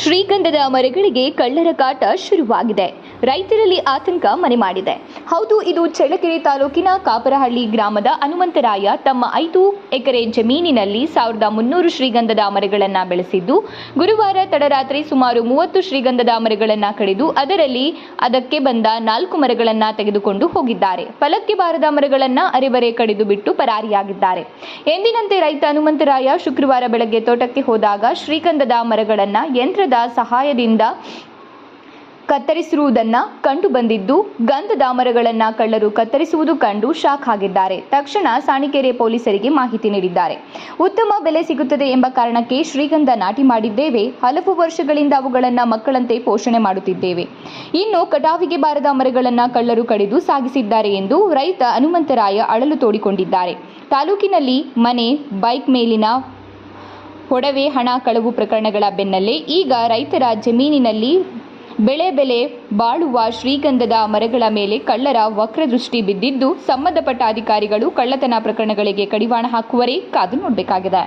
ಶ್ರೀಗಂಧದ ಮರಗಳಿಗೆ ಕಳ್ಳರ ಕಾಟ ಶುರುವಾಗಿದೆ. ರೈತರಲ್ಲಿ ಆತಂಕ ಮನೆ ಮಾಡಿದೆ. ಹೌದು, ಇದು ಚಳ್ಳಕೆರೆ ತಾಲೂಕಿನ ಕಾಪರಹಳ್ಳಿ ಗ್ರಾಮದ ಹನುಮಂತರಾಯ ತಮ್ಮ ಐದು ಎಕರೆ ಜಮೀನಿನಲ್ಲಿ ಸಾವಿರದ ಮುನ್ನೂರು ಶ್ರೀಗಂಧದ ಮರಗಳನ್ನು ಬೆಳೆಸಿದ್ದು, ಗುರುವಾರ ತಡರಾತ್ರಿ ಸುಮಾರು ಮೂವತ್ತು ಶ್ರೀಗಂಧದ ಮರಗಳನ್ನು ಕಡಿದು ಅದರಲ್ಲಿ ಅದಕ್ಕೆ ಬಂದ ನಾಲ್ಕು ಮರಗಳನ್ನು ತೆಗೆದುಕೊಂಡು ಹೋಗಿದ್ದಾರೆ. ಫಲಕ್ಕೆ ಬಾರದ ಮರಗಳನ್ನು ಅರೆಬರೆ ಕಡಿದು ಬಿಟ್ಟು ಪರಾರಿಯಾಗಿದ್ದಾರೆ. ಎಂದಿನಂತೆ ರೈತ ಹನುಮಂತರಾಯ ಶುಕ್ರವಾರ ಬೆಳಗ್ಗೆ ತೋಟಕ್ಕೆ ಹೋದಾಗ ಶ್ರೀಗಂಧದ ಮರಗಳನ್ನು ಯಂತ್ರದ ಸಹಾಯದಿಂದ ಕತ್ತರಿಸಿರುವುದನ್ನ ಕಂಡು ಬಂದಿದ್ದು ಗಂಧದ ಮರಗಳನ್ನು ಕಳ್ಳರು ಕತ್ತರಿಸುವುದು ಕಂಡು ಶಾಕ್ ಆಗಿದ್ದಾರೆ. ತಕ್ಷಣ ಸಾಣಿಕೆರೆ ಪೊಲೀಸರಿಗೆ ಮಾಹಿತಿ ನೀಡಿದ್ದಾರೆ. ಉತ್ತಮ ಬೆಲೆ ಸಿಗುತ್ತದೆ ಎಂಬ ಕಾರಣಕ್ಕೆ ಶ್ರೀಗಂಧ ನಾಟಿ ಮಾಡಿದ್ದೇವೆ. ಹಲವು ವರ್ಷಗಳಿಂದ ಅವುಗಳನ್ನು ಮಕ್ಕಳಂತೆ ಪೋಷಣೆ ಮಾಡುತ್ತಿದ್ದೇವೆ. ಇನ್ನು ಕಟಾವಿಗೆ ಬಾರದ ಮರಗಳನ್ನು ಕಳ್ಳರು ಕಡಿದು ಸಾಗಿಸಿದ್ದಾರೆ ಎಂದು ರೈತ ಹನುಮಂತರಾಯ ಅಳಲು ತೋಡಿಕೊಂಡಿದ್ದಾರೆ. ತಾಲೂಕಿನಲ್ಲಿ ಮನೆ, ಬೈಕ್ ಮೇಲಿನ ಒಡವೆ ಹಣ ಕಳವು ಪ್ರಕರಣಗಳ ಬೆನ್ನಲ್ಲೇ ಈಗ ರೈತರ ಜಮೀನಿನಲ್ಲಿ ಬೆಳೆ ಬೆಲೆ ಬಾಳುವ ಶ್ರೀಗಂಧದ ಮರಗಳ ಮೇಲೆ ಕಳ್ಳರ ವಕ್ರದೃಷ್ಟಿ ಬಿದ್ದಿದ್ದು, ಸಂಬಂಧಪಟ್ಟ ಅಧಿಕಾರಿಗಳು ಕಳ್ಳತನ ಪ್ರಕರಣಗಳಿಗೆ ಕಡಿವಾಣ ಹಾಕುವರೇ ಕಾದು ನೋಡಬೇಕಾಗಿದೆ.